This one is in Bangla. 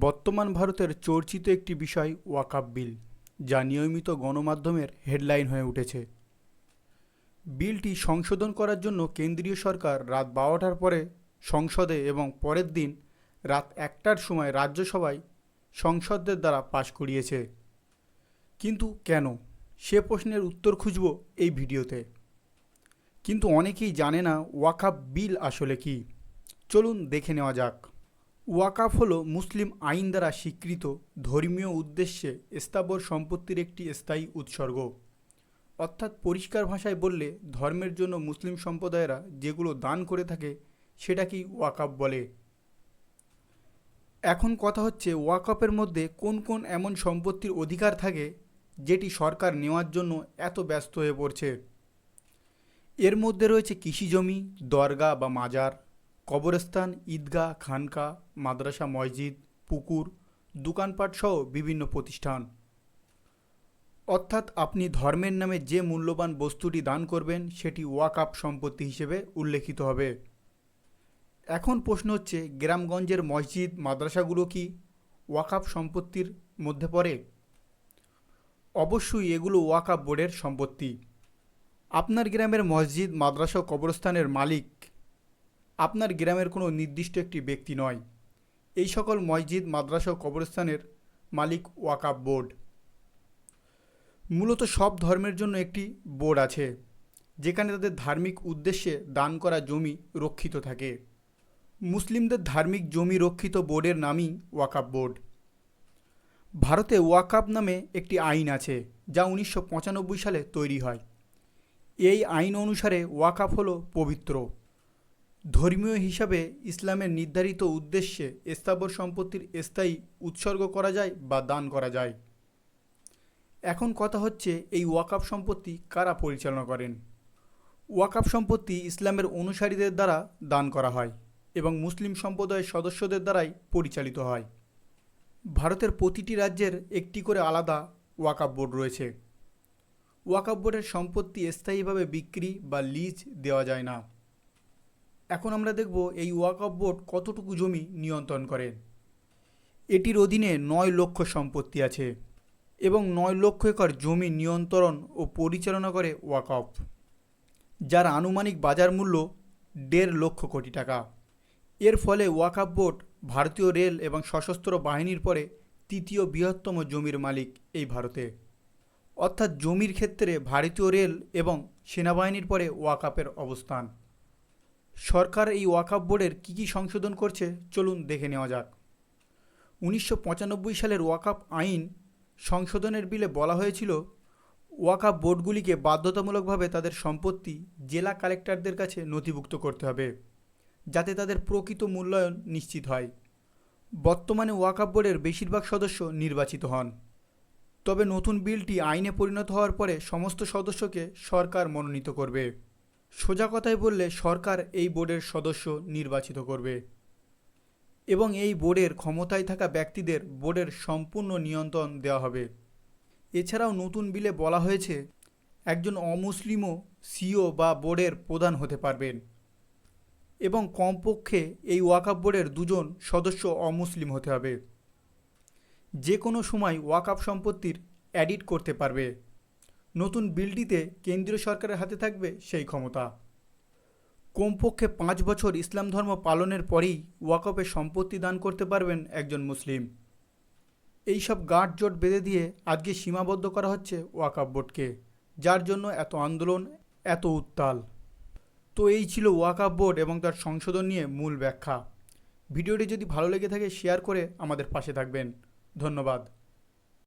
বর্তমান ভারতের চর্চিত একটি বিষয় ওয়াকাব বিল, যা নিয়মিত গণমাধ্যমের হেডলাইন হয়ে উঠেছে। বিলটি সংশোধন করার জন্য কেন্দ্রীয় সরকার রাত বারোটার পরে সংসদে এবং পরের দিন রাত একটার সময় রাজ্যসভায় সংসদদের দ্বারা পাশ করিয়েছে। কিন্তু কেন? সে প্রশ্নের উত্তর খুঁজব এই ভিডিওতে। কিন্তু অনেকেই জানে না ওয়াকাব বিল আসলে কি। চলুন দেখে নেওয়া যাক। ওয়াকাফ হলো মুসলিম আইন দ্বারা স্বীকৃত ধর্মীয় উদ্দেশ্যে স্থাবর সম্পত্তির একটি স্থায়ী উৎসর্গ। অর্থাৎ পরিষ্কার ভাষায় বললে ধর্মের জন্য মুসলিম সম্প্রদায়েরা যেগুলো দান করে থাকে সেটাকেই ওয়াকাফ বলে। এখন কথা হচ্ছে ওয়াকাফের মধ্যে কোন কোন এমন সম্পত্তির অধিকার থাকে যেটি সরকার নেওয়ার জন্য এত ব্যস্ত হয়ে পড়ছে? এর মধ্যে রয়েছে কৃষি জমি, দরগা বা মাজার। কবরস্থান, ঈদগাহ, খানকা, মাদ্রাসা, মসজিদ, পুকুর, দোকানপাট সহ বিভিন্ন প্রতিষ্ঠান। অর্থাৎ আপনি ধর্মের নামে যে মূল্যবান বস্তুটি দান করবেন, সেটি ওয়াকাপ সম্পত্তি হিসেবে উল্লেখিত হবে। এখন প্রশ্ন হচ্ছে, গ্রামগঞ্জের মসজিদ, মাদ্রাসাগুলো কি ওয়াকাপ সম্পত্তির মধ্যে পড়ে? অবশ্যই এগুলো ওয়াকাপ বোর্ডের সম্পত্তি। আপনার গ্রামের মসজিদ, মাদ্রাসা কবরস্থানের মালিক আপনার গ্রামের কোনো নির্দিষ্ট একটি ব্যক্তি নয়। এই সকল মসজিদ, মাদ্রাসা ও কবরস্থানের মালিক ওয়াকাব বোর্ড। মূলত সব ধর্মের জন্য একটি বোর্ড আছে, যেখানে তাদের ধার্মিক উদ্দেশ্যে দান করা জমি রক্ষিত থাকে। মুসলিমদের ধার্মিক জমি রক্ষিত বোর্ডের নামই ওয়াকাব বোর্ড। ভারতে ওয়াকাব নামে একটি আইন আছে, যা উনিশশো পঁচানব্বই সালে তৈরি হয়। এই আইন অনুসারে ওয়াকাফ হলো পবিত্র। ধর্মীয় হিসাবে ইসলামের নির্ধারিত উদ্দেশ্যে স্থাবর সম্পত্তির স্থায়ী উৎসর্গ করা যায় বা দান করা যায়। এখন কথা হচ্ছে এই ওয়াকাফ সম্পত্তি কারা পরিচালনা করেন? ওয়াকাফ সম্পত্তি ইসলামের অনুসারীদের দ্বারা দান করা হয় এবং মুসলিম সম্প্রদায়ের সদস্যদের দ্বারাই পরিচালিত হয়। ভারতের প্রতিটি রাজ্যের একটি করে আলাদা ওয়াকাফ বোর্ড রয়েছে। ওয়াকাফ বোর্ডের সম্পত্তি স্থায়ীভাবে বিক্রি বা লিজ দেওয়া যায় না। এখন আমরা দেখব এই ওয়াকফ বোর্ড কতটুকু জমি নিয়ন্ত্রণ করে। এটির অধীনে নয় লক্ষ সম্পত্তি আছে এবং নয় লক্ষ একর জমি নিয়ন্ত্রণ ও পরিচালনা করে ওয়াকফ যার আনুমানিক বাজার মূল্য দেড় লক্ষ কোটি টাকা। এর ফলে ওয়াকফ বোর্ড ভারতীয় রেল এবং সশস্ত্র বাহিনীর পরে তৃতীয় বৃহত্তম জমির মালিক এই ভারতে। অর্থাৎ জমির ক্ষেত্রে ভারতীয় রেল এবং সেনাবাহিনীর পরে ওয়াকাপের অবস্থান। সরকার এই ওয়াকাপ বোর্ডের কী কী সংশোধন করছে? চলুন দেখে নেওয়া যাক। উনিশশো পঁচানব্বই সালের ওয়াকাপ আইন সংশোধনের বিলে বলা হয়েছিল ওয়াকাপ বোর্ডগুলিকে বাধ্যতামূলকভাবে তাদের সম্পত্তি জেলা কালেক্টরদের কাছে নথিভুক্ত করতে হবে, যাতে তাদের প্রকৃত মূল্যায়ন নিশ্চিত হয়। বর্তমানে ওয়াকাপ বোর্ডের বেশিরভাগ সদস্য নির্বাচিত হন। তবে নতুন বিলটি আইনে পরিণত হওয়ার পরে সমস্ত সদস্যকে সরকার মনোনীত করবে। সোজা কথায় বললে সরকার এই বোর্ডের সদস্য নির্বাচিত করবে। এবং এই বোর্ডের ক্ষমতায় থাকা ব্যক্তিদের বোর্ডের সম্পূর্ণ নিয়ন্ত্রণ দেওয়া হবে। এছাড়াও নতুন বিলে বলা হয়েছে, একজন অমুসলিমও সিও বা বোর্ডের প্রধান হতে পারবেন। এবং কমপক্ষে এই ওয়াকাপ বোর্ডের দুজন সদস্য অমুসলিম হতে হবে। যে কোনো সময় ওয়াকাপ সম্পত্তির অ্যাডিট করতে পারবে। নতুন বিলটিতে কেন্দ্রীয় সরকারের হাতে থাকবে সেই ক্ষমতা। কমপক্ষে পাঁচ বছর ইসলাম ধর্ম পালনের পরেই ওয়াকফে সম্পত্তি দান করতে পারবেন একজন মুসলিম। এই সব গাঁট জোট বেঁধে দিয়ে আজকে সীমাবদ্ধ করা হচ্ছে ওয়াকাফ বোর্ডকে, যার জন্য এত আন্দোলন, এত উত্তাল। তো এই ছিল ওয়াকাফ বোর্ড এবং তার সংশোধন নিয়ে মূল ব্যাখ্যা। ভিডিওটি যদি ভালো লেগে থাকে, শেয়ার করে আমাদের পাশে থাকবেন। ধন্যবাদ।